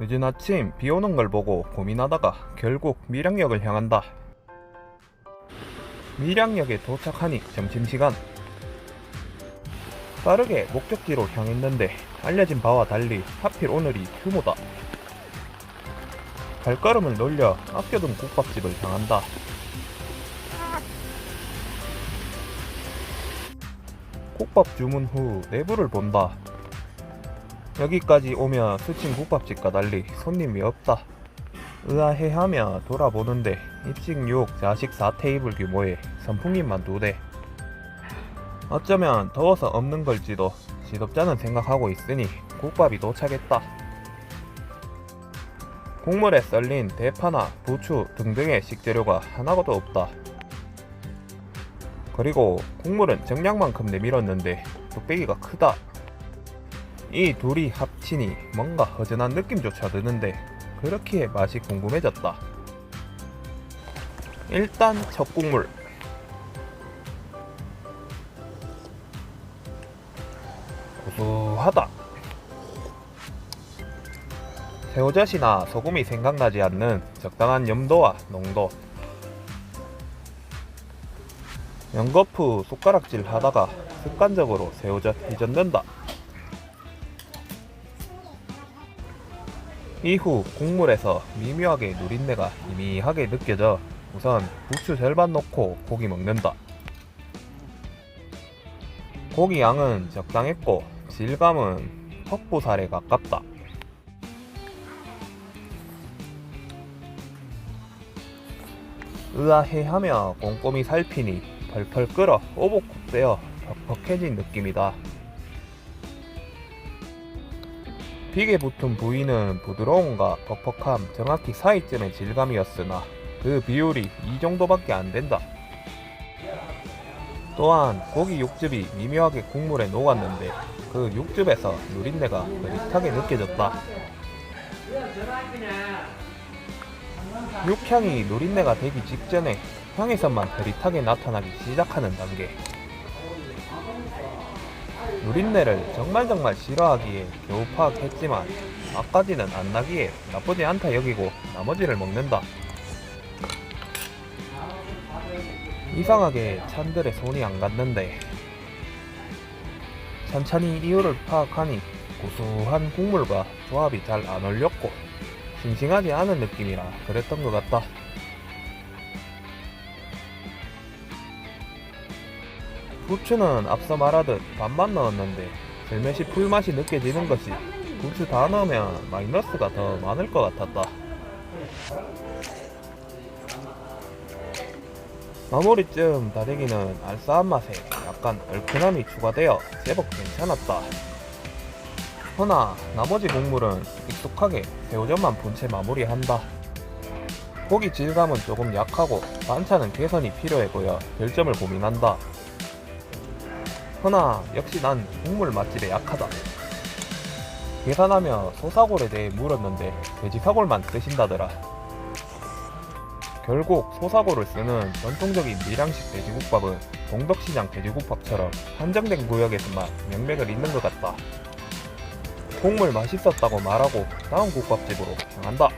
늦은 아침 비 오는 걸 보고 고민하다가 결국 밀양역을 향한다. 밀양역에 도착하니 점심시간. 빠르게 목적지로 향했는데 알려진 바와 달리 하필 오늘이 휴무다. 발걸음을 놀려 아껴둔 국밥집을 향한다. 국밥 주문 후 내부를 본다. 여기까지 오면 스친 국밥집과 달리 손님이 없다. 의아해하며 돌아보는데 입식 6, 자식 4테이블 규모의 선풍기만 두 대. 어쩌면 더워서 없는 걸지도 지덥잖은 생각하고 있으니 국밥이 도착했다. 국물에 썰린 대파나 부추 등등의 식재료가 하나도 없다. 그리고 국물은 정량만큼 내밀었는데 뚝배기가 크다. 이 둘이 합치니 뭔가 허전한 느낌조차 드는데 그렇게 맛이 궁금해졌다. 일단 첫 국물. 고소하다. 새우젓이나 소금이 생각나지 않는 적당한 염도와 농도. 연거푸 숟가락질 하다가 습관적으로 새우젓 휘젓는다. 이후 국물에서 미묘하게 누린내가 희미하게 느껴져 우선 부추 절반 넣고 고기 먹는다. 고기 양은 적당했고 질감은 퍽부살에 가깝다. 의아해하며 꼼꼼히 살피니 펄펄 끓어 오복국 되어 퍽퍽해진 느낌이다. 빅에 붙은 부위는 부드러움과 퍽퍽함 정확히 사이쯤의 질감이었으나 그 비율이 이 정도밖에 안 된다. 또한 고기 육즙이 미묘하게 국물에 녹았는데 그 육즙에서 누린내가 흐릿하게 느껴졌다. 육향이 누린내가 되기 직전에 향에서만 흐릿하게 나타나기 시작하는 단계. 누린내를 정말 정말 싫어하기에 겨우 파악했지만 맛까지는 안 나기에 나쁘지 않다 여기고 나머지를 먹는다. 이상하게 찬들의 손이 안 갔는데 천천히 이유를 파악하니 고소한 국물과 조합이 잘 안 어울렸고 싱싱하지 않은 느낌이라 그랬던 것 같다. 부추는 앞서 말하듯 반만 넣었는데 젤메시 풀맛이 느껴지는 것이 부추 다 넣으면 마이너스가 더 많을 것 같았다. 마무리쯤 다대기는 알싸한 맛에 약간 얼큰함이 추가되어 제법 괜찮았다. 허나 나머지 국물은 익숙하게 새우젓만 본채 마무리한다. 고기 질감은 조금 약하고 반찬은 개선이 필요해 보여 별점을 고민한다. 허나 역시 난 국물 맛집에 약하다. 계산하며 소사골에 대해 물었는데 돼지사골만 쓰신다더라. 결국 소사골을 쓰는 전통적인 밀양식 돼지국밥은 동덕시장 돼지국밥처럼 한정된 구역에서만 명맥을 잇는 것 같다. 국물 맛있었다고 말하고 다음 국밥집으로 향한다.